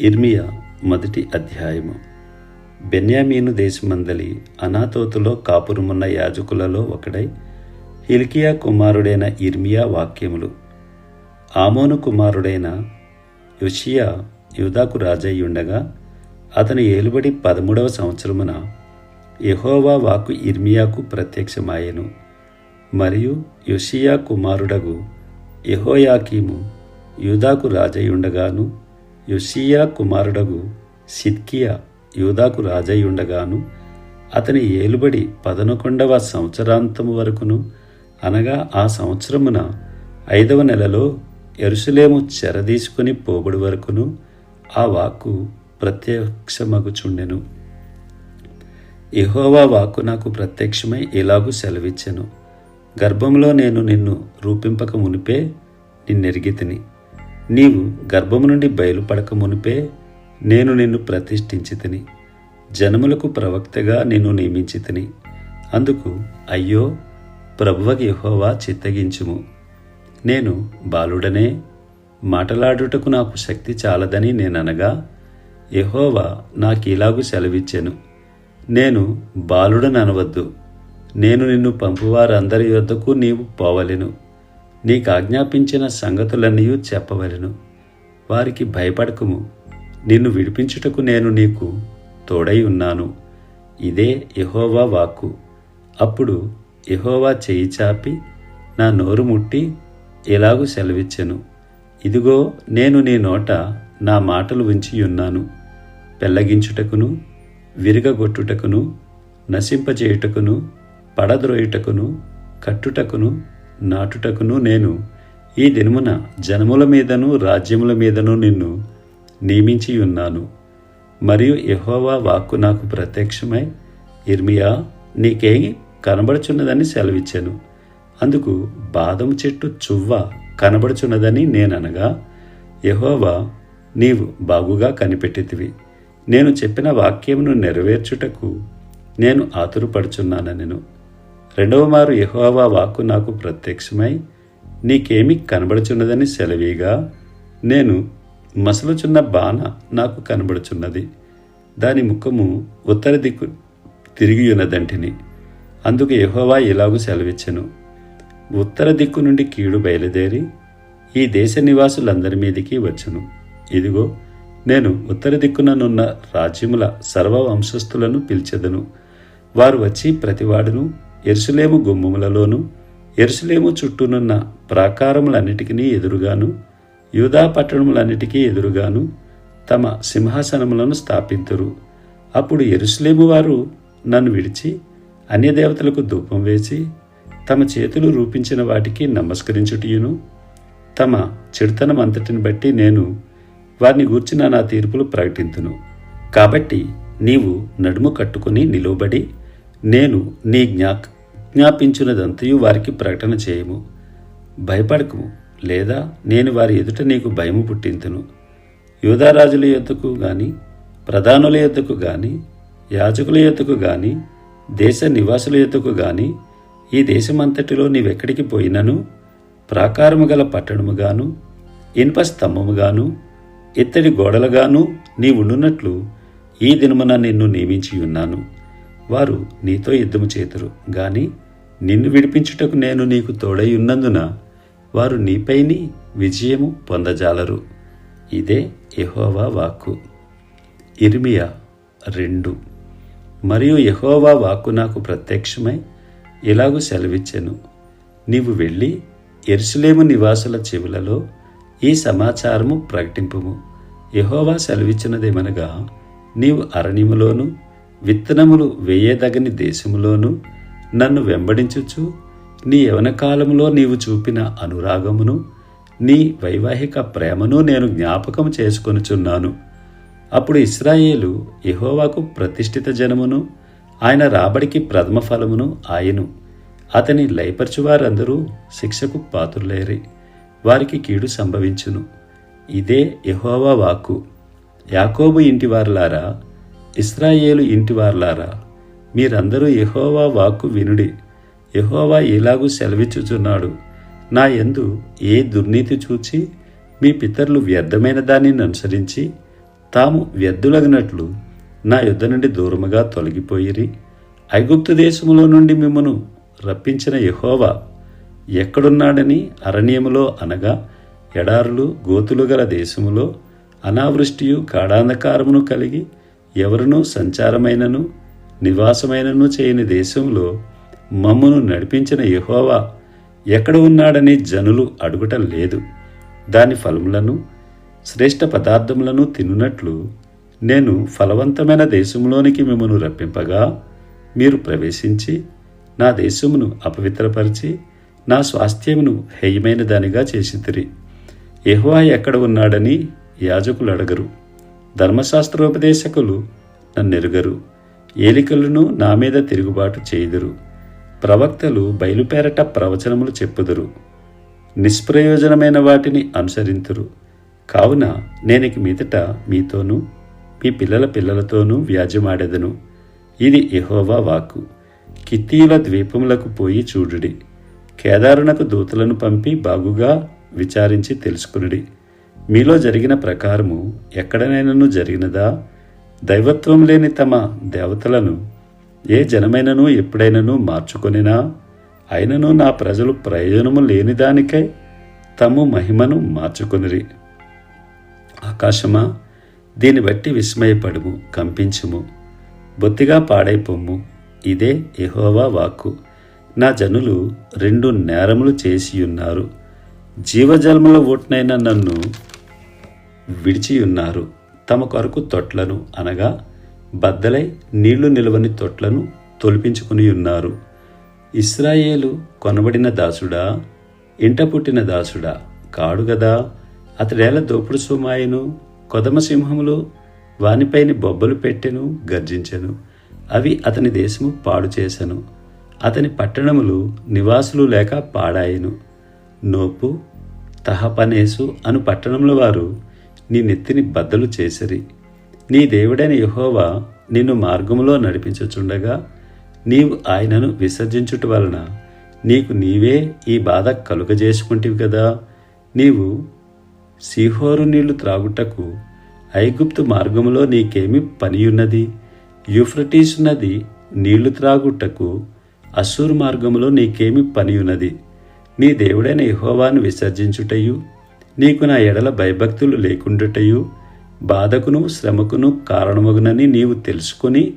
ఇర్మియా మొదటి అధ్యాయము. బెన్యామీను దేశమందలి అనాతోతులో కాపురమున్న యాజకులలో ఒకడై హిల్కియా కుమారుడైన ఇర్మియా వాక్యములు. ఆమోను కుమారుడైన యుషియా యూదాకు రాజయ్యుండగా అతని ఏలుబడి పదమూడవ సంవత్సరమున యహోవా వాకు ఇర్మియాకు ప్రత్యక్షమాయెను. మరియు యుషియా కుమారుడగు యహోయాకీము యూదాకు రాజయ్యుండగాను యుషియా కుమారుడగు సిద్కియా యూదాకు రాజయ్యుండగాను అతని ఏలుబడి పదనకొండవ సంవత్సరాంతము వరకును అనగా ఆ సంవత్సరమున ఐదవ నెలలో ఎరుసలేము చెరదీసుకుని పోబడి వరకును ఆ వాక్కు ప్రత్యక్షమగుచుండెను. యెహోవా వాక్కు నాకు ప్రత్యక్షమై ఇలాగూ సెలవిచ్చెను. గర్భంలో నేను నిన్ను రూపింపక మునిపే నిన్నెరిగితిని నీవు గర్భము నుండి బయలుపడక మునిపే నేను నిన్ను ప్రతిష్ఠించి తిని జనములకు ప్రవక్తగా నిన్ను నియమించి తిని అందుకు అయ్యో ప్రభువకి యహోవా చిత్తగించుము. నేను బాలుడనే మాటలాడుటకు నాకు శక్తి చాలదని నేననగా యహోవా నాకిలాగు సెలవిచ్చాను. నేను బాలుడననవద్దు. నేను నిన్ను పంపువారందరి యొద్దకు నీవు పోవలెను. నీకు ఆజ్ఞాపించిన సంగతులన్నీ చెప్పవలను. వారికి భయపడకుము. నిన్ను విడిపించుటకు నేను నీకు తోడై ఉన్నాను. ఇదే యహోవా వాక్కు. అప్పుడు యహోవా చేయి చాపి నా నోరు ముట్టి ఎలాగూ సెలవిచ్చెను. ఇదిగో నేను నీ నోట నా మాటలు ఉంచి ఉన్నాను. పెల్లగించుటకును విరగగొట్టుటకును నశింపజేయుటకును పడద్రోయుటకును కట్టుటకును నాటుటకును నేను ఈ దినమున జనముల మీదను రాజ్యముల మీదను నిన్ను నియమించి ఉన్నాను. మరియు యహోవా వాక్కు నాకు ప్రత్యక్షమై ఇర్మియా నీకేమి కనబడుచున్నదని సెలవిచ్చాను. అందుకు బాదం చెట్టు చువ్వ కనబడుచున్నదని నేననగా యహోవా నీవు బాగుగా కనిపెట్టితివి. నేను చెప్పిన వాక్యమును నెరవేర్చుటకు నేను ఆతురుపడుచున్నానెను రెండవ మారు వాక్కు నాకు ప్రత్యక్షమై నీకేమి కనబడుచున్నదని సెలవీగా నేను మసలుచున్న బాణ నాకు కనబడుచున్నది. దాని ముఖము ఉత్తర దిక్కు తిరిగి ఉన్నదంటిని అందుకు యహోవా ఇలాగూ సెలవిచ్చెను. ఉత్తర దిక్కు నుండి కీడు బయలుదేరి ఈ దేశ నివాసులందరి మీదికి వచ్చును. ఇదిగో నేను ఉత్తర దిక్కుననున్న రాజ్యముల సర్వ వంశస్థులను పిలిచెదను. వారు వచ్చి ప్రతివాడును ఎరుసలేము గుమ్మములలోనూ ఎరుసలేము చుట్టూనున్న ప్రాకారములన్నిటికీ ఎదురుగాను యూదా పట్టణములన్నిటికీ ఎదురుగాను తమ సింహాసనములను స్థాపింతురు. అప్పుడు ఎరుసలేము వారు నన్ను విడిచి అన్యదేవతలకు ధూపం వేసి తమ చేతులు రూపించిన వాటికి నమస్కరించుటయును. తమ చెడుతనం అంతటిని బట్టి నేను వారిని గూర్చిన నా తీర్పులు ప్రకటింతును. కాబట్టి నీవు నడుము కట్టుకుని నిలువబడి నేను నీ జ్ఞా జ్ఞాపించున్నదంతయు వారికి ప్రకటన చేయము. భయపడకము. లేదా నేను వారి ఎదుట నీకు భయము పుట్టింతును. యోధారాజుల యొద్దకు గాని ప్రధానుల యొద్దకు గాని యాజకుల యొద్దకు గాని దేశ నివాసుల యొద్దకు గాని ఈ దేశమంతటిలో నీవెక్కడికి పోయినను? ప్రాకారము గల పట్టణముగాను ఇనుప స్తంభముగాను ఇత్తడి గోడలుగాను నీవుండునట్లు ఈ దినమున నిన్ను నియమించి ఉన్నాను వారు నీతో యుద్ధము చేతురు. గాని నిన్ను విడిపించుటకు నేను నీకు తోడై ఉన్నందున వారు నీపైని విజయము పొందజాలరు. ఇదే యహోవా వాక్కు. ఇర్మియా రెండు. మరియు యహోవా వాక్కు నాకు ప్రత్యక్షమై ఇలాగూ సెలవిచ్చెను. నీవు వెళ్ళి ఎరుసలేము నివాసుల చెవులలో ఈ సమాచారము ప్రకటింపుము. యహోవా సెలవిచ్చినదేమనగా నీవు అరణ్యములోను విత్తనములు వేయదగని దేశములోను నన్ను వెంబడించుచు నీ యవనకాలములో నీవు చూపిన అనురాగమును నీ వైవాహిక ప్రేమను నేను జ్ఞాపకం చేసుకొనుచున్నాను. అప్పుడు ఇస్రాయేలు యెహోవాకు ప్రతిష్ఠిత జనమును ఆయన రాబడికి ప్రథమ ఫలమును ఆయను. అతని లయపరచువారందరూ శిక్షకు పాత్రులేరి వారికి కీడు సంభవించును. ఇదే యహోవా వాక్కు. యాకోబు ఇంటివారులారా ఇస్రాయేలు ఇంటివారులారా మీరందరూ యహోవా వాక్కు వినుడి. యహోవా ఇలాగూ సెలవిచ్చుచున్నాడు. నా యందు ఏ దుర్నీతి చూచి మీ పితరులు వ్యర్థమైన దానిని అనుసరించి తాము వ్యర్థులగినట్లు నా యుద్ధ నుండి దూరముగా తొలగిపోయిరి. ఐగుప్తు దేశములో నుండి మిమ్మను రప్పించిన యహోవా ఎక్కడున్నాడని అరణ్యములో అనగా ఎడారులు గోతులు గల దేశములో అనావృష్టియు కాడాంధకారమును కలిగి ఎవరునూ సంచారమైనను నివాసమైనను చేయని దేశంలో మమ్మను నడిపించిన యహోవా ఎక్కడ ఉన్నాడని జనులు అడుగటం లేదు. దాని ఫలములను శ్రేష్ఠ పదార్థములను తినునట్లు నేను ఫలవంతమైన దేశంలోనికి మిమ్మను రప్పింపగా మీరు ప్రవేశించి నా దేశమును అపవిత్రపరిచి నా స్వాస్థ్యమును హేయమైన దానిగా చేసితిరి. యెహోవా ఎక్కడ ఉన్నాడని యాజకులు అడగరు. ధర్మశాస్త్రోపదేశకులు నన్నెరుగరు. ఏలికలను నా మీద తిరుగుబాటు చేయుదురు. ప్రవక్తలు బయలుపేరట ప్రవచనములు చెప్పుదురు. నిష్ప్రయోజనమైన వాటిని అనుసరింతురు. కావున నేనిక మీదట మీతోనూ మీ పిల్లల పిల్లలతోనూ వ్యాజ్యమాడెదను. ఇది ఎహోవా వాక్కు. కిత్తీయుల ద్వీపములకు పోయి చూడుడి. కేదారునకు దూతలను పంపి బాగుగా విచారించి తెలుసుకునుడి. మీలో జరిగిన ప్రకారము ఎక్కడనైనను జరిగినదా? దైవత్వం లేని తమ దేవతలను ఏ జనమైనను ఎప్పుడైనను మార్చుకొనినా అయినను నా ప్రజలు ప్రయోజనము లేని దానికై తము మహిమను మార్చుకొనిరి. ఆకాశమా దీన్ని బట్టి విస్మయపడుము కంపించుము బొత్తిగా పాడైపోము. ఇదే ఎహోవా వాక్కు. నా జనులు రెండు నేరములు చేసియున్నారు. జీవజల్మల ఓట్నైన నన్ను విడిచియున్నారు తమ కొరకు తొట్లను అనగా బద్దలై నీళ్ళు నిలవని తొట్లను తొలిపించుకుని ఉన్నారు. ఇస్రాయేలు కొనబడిన దాసుడా ఇంట పుట్టిన దాసుడా కాడు గదా? అతడేల దోపుడు సుమాయను కొదమసింహములు వానిపైన వానిపైని బొబ్బలు పెట్టెను గర్జించెను. అవి అతని దేశము పాడు చేసెను. అతని పట్టణములు నివాసులు లేక పాడాయెను. నోపు తహపనేసు అను పట్టణముల వారు నీ నెత్తిని బద్దలు చేసిరి. నీ దేవుడైన యహోవా నిన్ను మార్గములో నడిపించుచుండగా నీవు ఆయనను విసర్జించుట వలన నీకు నీవే ఈ బాధ కలుగజేసుకుంటివి కదా నీవు సిహోరు నీళ్ళు త్రాగుటకు ఐగుప్తు మార్గములో నీకేమి పనియున్నది? యూఫ్రటీస్ నది నీళ్ళు త్రాగుటకు అసూరు మార్గములో నీకేమి పనియున్నది? నీ దేవుడైన యహోవాను విసర్జించుటయు నీకు నా ఎడల భయభక్తులు లేకుండుటయు బాధకును శ్రమకును కారణమగునని నీవు తెలుసుకొని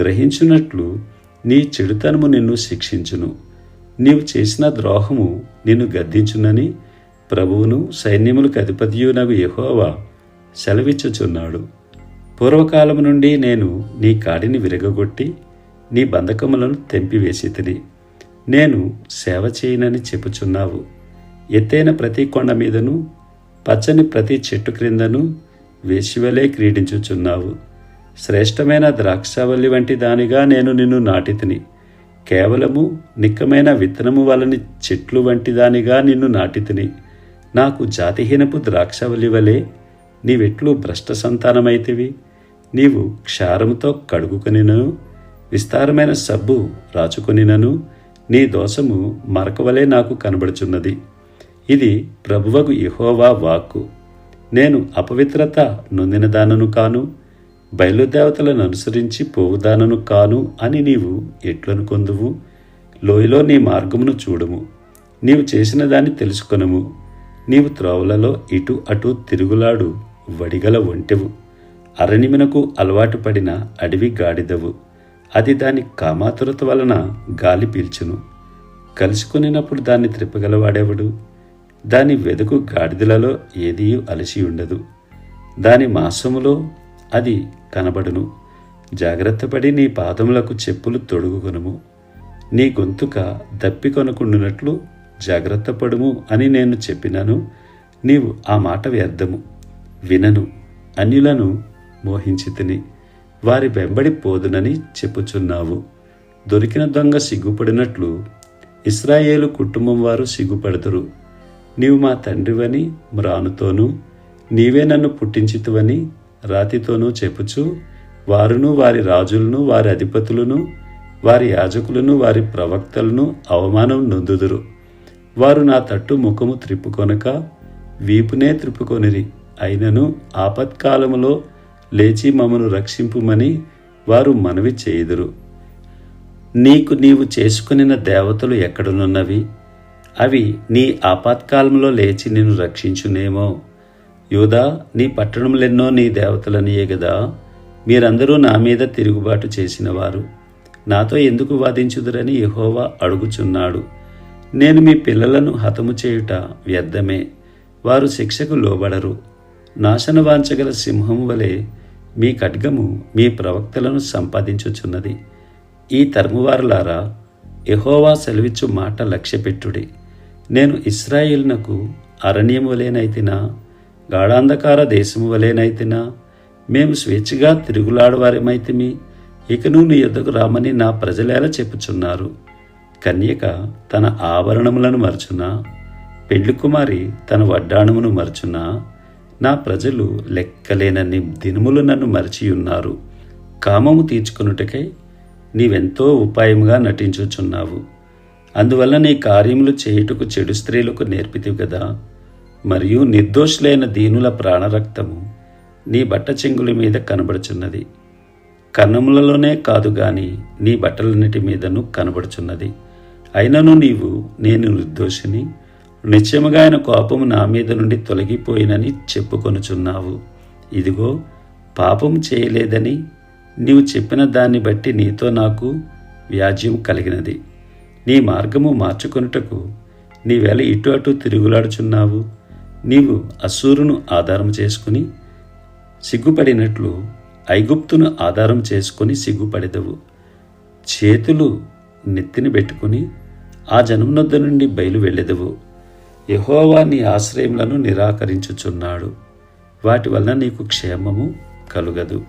గ్రహించినట్లు నీ చెడుతనము నిన్ను శిక్షించును. నీవు చేసిన ద్రోహము నిన్ను గద్దించునని ప్రభువును సైన్యములకు అధిపతియునగు యహోవా సెలవిచ్చుచున్నాడు. పూర్వకాలము నుండి నేను నీ కాడిని విరగగొట్టి నీ బంధకములను తెంపివేసి తిని నేను సేవ చేయనని చెప్పుచున్నావు. ఎత్తైన ప్రతి కొండ మీదను పచ్చని ప్రతి చెట్టు క్రిందను వేసివలే క్రీడించుచున్నావు. శ్రేష్టమైన ద్రాక్షావల్లి వంటి దానిగా నేను నిన్ను నాటితిని. కేవలము నిక్కమైన విత్తనము వలని చెట్లు వంటి దానిగా నిన్ను నాటితిని. నాకు జాతిహీనపు ద్రాక్షవల్లి వలె నీవెట్లు భ్రష్ట సంతానమైతివి. నీవు క్షారముతో కడుగుకొనినను విస్తారమైన సబ్బు రాచుకొనినను నీ దోషము మరకవలే నాకు కనబడుచున్నది. ఇది ప్రభువగు ఇహోవా వాక్కు. నేను అపవిత్రత నొందినదానను కాను బయలుదేవతలను అనుసరించి పోవుదానను కాను అని నీవు ఎట్లనుకొందువు? లోయలో నీ మార్గమును చూడము. నీవు చేసిన దాన్ని తెలుసుకొనము. నీవు త్రోవలలో ఇటు అటు తిరుగులాడు వడిగల ఒంటెవు. అరణిమినకు అలవాటు పడిన అడవి గాడిదవు. అది దాని కామాతురత వలన గాలి పీల్చును. కలుసుకొనినప్పుడు దాన్ని త్రిప్పగలవాడెవడు? దాని వెదుకు గాడిదలలో ఏదీ అలసి ఉండదు. దాని మాసములో అది కనబడును. జాగ్రత్తపడి నీ పాదములకు చెప్పులు తొడుగుకొనుము. నీ గొంతుక దప్పికొనకుండునట్లు జాగ్రత్త పడుము అని నేను చెప్పినాను. నీవు ఆ మాట వ్యర్థము. వినను. అన్యులను మోహించితిని వారి వెంబడి పోదునని చెప్పుచున్నావు. దొరికిన దొంగ సిగ్గుపడినట్లు ఇస్రాయేలు కుటుంబం వారు సిగ్గుపడదురు. నీవు మా తండ్రివని మ్రానుతోనూ నీవే నన్ను పుట్టించితువని రాతితోనూ చెప్పుచు వారును వారి రాజులను వారి అధిపతులను వారి యాజకులను వారి ప్రవక్తలను అవమానం నొందుదురు. వారు నా తట్టు ముఖము త్రిప్పుకొనక వీపునే త్రిప్పుకొనిరి. అయినను ఆపత్కాలములో లేచి మమ్మను రక్షింపుమని వారు మనవి చేయుదురు. నీకు నీవు చేసుకునిన దేవతలు ఎక్కడనున్నవి? అవి నీ ఆపత్కాలంలో లేచి నిన్ను రక్షించునేమో. యూదా నీ పట్టణములెన్నో నీ దేవతలనియే కదా మీరందరూ నా మీద తిరుగుబాటు చేసినవారు. నాతో ఎందుకు వాదించుదురని యహోవా అడుగుచున్నాడు. నేను మీ పిల్లలను హతము చేయుట వ్యర్థమే. వారు శిక్షకు లోబడరు. నాశనవాంచగల సింహం వలె మీ ఖడ్గము మీ ప్రవక్తలను సంపాదించుచున్నది. ఈ తరుమువారులారా యహోవా సెలవిచ్చు మాట లక్ష్యపెట్టుడి. నేను ఇస్రాయిల్నకు అరణ్యము వలెనైతినా గాఢాంధకార దేశము వలెనైతినా మేము స్వేచ్ఛగా తిరుగులాడవారమైతిమి ఇకను నీ యొద్దకు రామని నా ప్రజలేలా చెప్పుచున్నారు? కన్యక తన ఆభరణములను మరచునా? పెళ్ళి కుమారి తన వడ్డాణమును మరచునా? నా ప్రజలు లెక్కలేనన్ని దినములు నన్ను మరచియున్నారు. కామము తీర్చుకొనుటకై నీవెంతో ఉపాయముగా నటించుచున్నావు. అందువల్ల నీ కార్యములు చేయుటకు చెడు స్త్రీలకు నేర్పితివి కదా మరియు నిర్దోషులైన దీనుల ప్రాణరక్తము నీ బట్ట చెంగుల మీద కనబడుచున్నది. కన్నములలోనే కాదు గాని నీ బట్టలన్నిటి మీదను కనబడుచున్నది. అయినను నీవు నేను నిర్దోషిని నిత్యముగా ఆయన కోపము నా మీద నుండి తొలగిపోయినని చెప్పుకొనుచున్నావు. ఇదిగో పాపం చేయలేదని నీవు చెప్పిన దాన్ని బట్టి నీతో నాకు వ్యాజ్యం కలిగినది. నీ మార్గము మార్చుకొనుటకు నీవేళ ఇటు అటు తిరుగులాడుచున్నావు. నీవు అసూరును ఆధారం చేసుకుని సిగ్గుపడినట్లు ఐగుప్తును ఆధారం చేసుకొని సిగ్గుపడెదవు. చేతులు నెత్తిని పెట్టుకుని ఆ జనమునొద్ద నుండి బయలు వెళ్ళెదవు. యహోవా నీ ఆశ్రయములను నిరాకరించుచున్నాడు. వాటి వలన నీకు క్షేమము కలుగదు.